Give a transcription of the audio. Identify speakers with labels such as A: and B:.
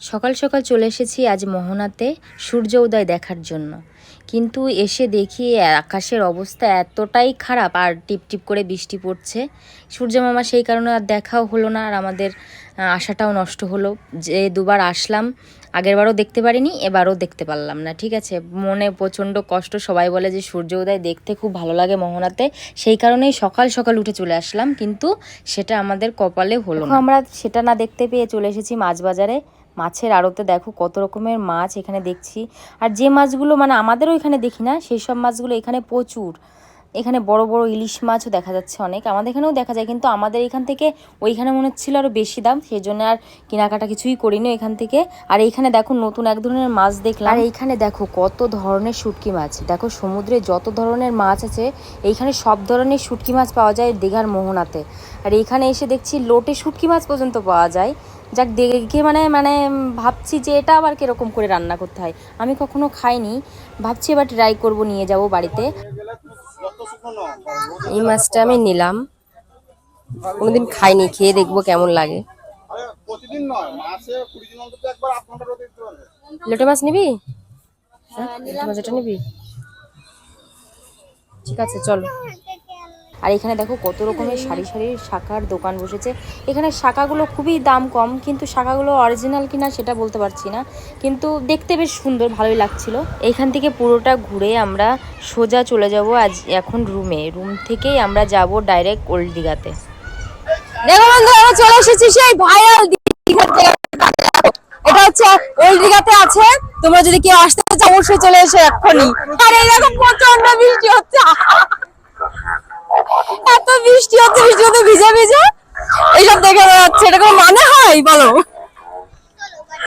A: সকাল সকাল চলে এসেছি আজ মোহনাতে সূর্য উদয় দেখার জন্য। কিন্তু এসে দেখি আকাশের অবস্থা এতটাই খারাপ, আর টিপ টিপ করে বৃষ্টি পড়ছে। সূর্য মামা সেই কারণে আর দেখাও হলো না, আর আমাদের আশাটাও নষ্ট হলো। যে দুবার আসলাম, আগেরবারও দেখতে পারিনি, এবারও দেখতে পারলাম না, ঠিক আছে? মনে প্রচণ্ড কষ্ট, সবাই বলে যে সূর্য উদয় দেখতে খুব ভালো লাগে মোহনাতে। সেই কারণেই সকাল সকাল উঠে চলে আসলাম, কিন্তু সেটা আমাদের কপালে হলো আমরা সেটা না দেখতে পেয়ে চলে এসেছি মাছ বাজারে মাছের আড়তে দেখো কত রকমের মাছ এখানে দেখছি। আর যে মাছগুলো মানে আমাদেরও এখানে দেখি না, সেই সব মাছগুলো এখানে প্রচুর। এখানে বড় বড় ইলিশ মাছও দেখা যাচ্ছে অনেক। আমাদের এখানেও দেখা যায়, কিন্তু আমাদের এখান থেকে ওইখানে মনে হচ্ছিল আরও বেশি দাম, সেই জন্য আর কেনাকাটা কিছুই করিনি এখান থেকে। আর এইখানে দেখো নতুন এক ধরনের মাছ দেখলাম। আর এইখানে দেখো কত ধরনের শুটকি মাছ। দেখো সমুদ্রে যত ধরনের মাছ আছে, এইখানে সব ধরনের শুটকি মাছ পাওয়া যায় দীঘার মোহনাতে। আর এইখানে এসে দেখছি লোটে শুটকি মাছ পর্যন্ত পাওয়া যায়। যাক, দেখে মানে মানে ভাবছি যে এটা আবার কীরকম করে রান্না করতে হয়। আমি কখনো খাইনি। ভাবছি এবার ট্রাই করব নিয়ে যাব বাড়িতে।
B: এই মাছটা আমি নিলাম। কোনোদিন খাইনি খেয়ে দেখব কেমন লাগে। লোটে মাছ নিবি? হ্যাঁ, মাছ এটা নিবি? ঠিক আছে চলো।
A: আর এখানে দেখো কত রকমের সারি সারি শাখার দোকান বসেছে। এখানে শাখাগুলো খুবই দাম কম, কিন্তু শাখাগুলো অরিজিনাল কিনা সেটা বলতে পারছি না। কিন্তু দেখতে বেশ সুন্দর, ভালোই লাগছিল। এইখান থেকে পুরোটা ঘুরে আমরা সোজা চলে যাব আজ এখন রুমে। রুম থেকেই আমরা যাব ডাইরেক্ট ওল্ড দীঘাতে
B: আমরা চলে এসেছি সেই এটা হচ্ছে ওল্ড দীঘাতে আছে। তোমরা যদি কেউ আসতে চাও, অবশ্যই চলে এসো এক্ষুনি। আর এইরকম প্রচণ্ড বৃষ্টি হচ্ছে। হচ্ছে ভিজে ভিজে? এইসব দেখা যাচ্ছে এটা কোনো মানে হয়? বলো।